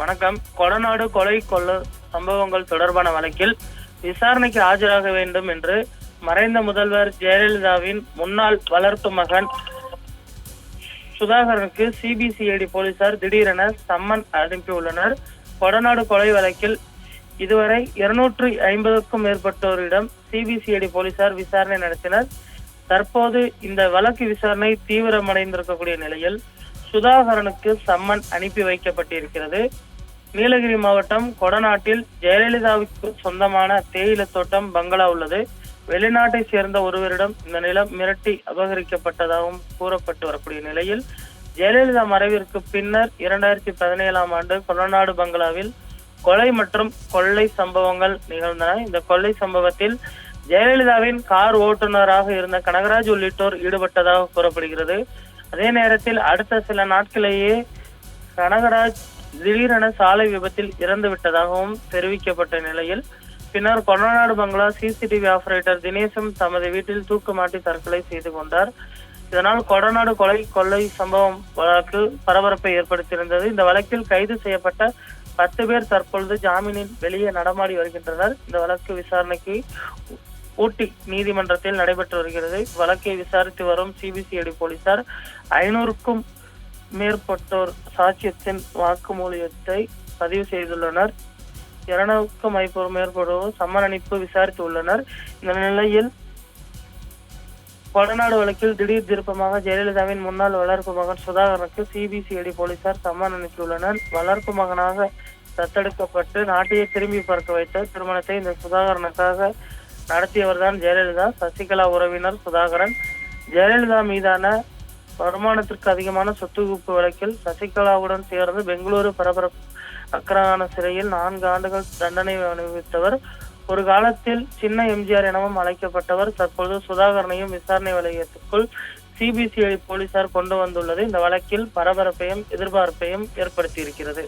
வணக்கம். கொடநாடு கொலை கொள்ள சம்பவங்கள் தொடர்பான வழக்கில் விசாரணைக்கு ஆஜராக வேண்டும் என்று மறைந்த முதல்வர் ஜெயலலிதாவின் முன்னாள் வளர்ப்பு மகன் சுதாகரனுக்கு சிபிசிஐடி போலீசார் திடீரென சம்மன் அனுப்பியுள்ளனர். கொடநாடு கொலை வழக்கில் இதுவரை இருநூற்றி ஐம்பதுக்கும் மேற்பட்டோரிடம் சிபிசிஐடி போலீசார் விசாரணை நடத்தினர். தற்போது இந்த வழக்கு விசாரணை தீவிரமடைந்திருக்கக்கூடிய நிலையில் சுதாகரனுக்கு சம்மன் அனுப்பி வைக்கப்பட்டிருக்கிறது. நீலகிரி மாவட்டம் கொடநாட்டில் ஜெயலலிதாவுக்கு சொந்தமான தேயிலை தோட்டம் பங்களா உள்ளது. வெளிநாட்டை சேர்ந்த ஒருவரிடம் இந்த நிலம் மிரட்டி அபகரிக்கப்பட்டதாகவும் கூறப்பட்டு வரக்கூடிய நிலையில் ஜெயலலிதா மறைவிற்கு பின்னர் இரண்டாயிரத்தி பதினேழாம் ஆண்டு கொடநாடு பங்களாவில் கொலை மற்றும் கொள்ளை சம்பவங்கள் நிகழ்ந்தன. இந்த கொள்ளை சம்பவத்தில் ஜெயலலிதாவின் கார் ஓட்டுநராக இருந்த கனகராஜ் உள்ளிட்டோர் ஈடுபட்டதாக கூறப்படுகிறது. அதே நேரத்தில் அடுத்த சில நாட்களிலேயே கனகராஜ் திடீரென சாலை விபத்தில் இறந்து விட்டதாகவும் தெரிவிக்கப்பட்ட நிலையில் பின்னர் கொடநாடு பங்களா சிசிடிவி ஆபரேட்டர் தினேசும் தமது வீட்டில் தூக்கு மாட்டி தற்கொலை செய்து கொண்டார். இதனால் கொடநாடு கொலை கொள்ளை சம்பவம் வழக்கு பரபரப்பை ஏற்படுத்தியிருந்தது. இந்த வழக்கில் கைது செய்யப்பட்ட பத்து பேர் தற்பொழுது ஜாமீனில் வெளியே நடமாடி வருகின்றனர். இந்த வழக்கு விசாரணைக்கு ஊட்டி நீதிமன்றத்தில் நடைபெற்று வருகிறது. வழக்கை விசாரித்து வரும் சிபிசிஐடி போலீசார் ஐநூறுக்கும் மேற்பட்டோர் சாட்சியத்தின் வாக்குமூலியத்தை பதிவு செய்துள்ளனர். இருநூறுக்கும் ஐம்பது சம்மன் அனுப்பி விசாரித்து உள்ளனர். இந்த நிலையில் கொடநாடு வழக்கில் திடீர் திருப்பமாக ஜெயலலிதாவின் முன்னாள் வளர்ப்பு மகன் சுதாகரனுக்கு சிபிசிஐடி போலீசார் சம்மன் அனுப்பியுள்ளனர் வளர்ப்பு மகனாக தத்தெடுக்கப்பட்டு நாட்டையே திரும்பி பார்க்க வைத்த திருமணத்தை இந்த சுதாகரனுக்காக நடத்தியவர்தான் ஜெயலலிதா சசிகலா உறவினர் சுதாகரன். ஜெயலலிதா மீதான வருமானத்திற்கு அதிகமான சொத்து குவிப்பு வழக்கில் சசிகலாவுடன் சேர்ந்து பெங்களூரு பரபரப்பு அக்ரஹான சிறையில் நான்கு ஆண்டுகள் தண்டனை அனுபவித்தவர். ஒரு காலத்தில் சின்ன எம்ஜிஆர் எனவும் அழைக்கப்பட்டவர். தற்பொழுது சுதாகரனையும் விசாரணை வலயத்துக்குள் சிபிசிஐடி போலீசார் கொண்டு வந்துள்ளது. இந்த வழக்கில் பரபரப்பையும் எதிர்பார்ப்பையும் ஏற்படுத்தியிருக்கிறது.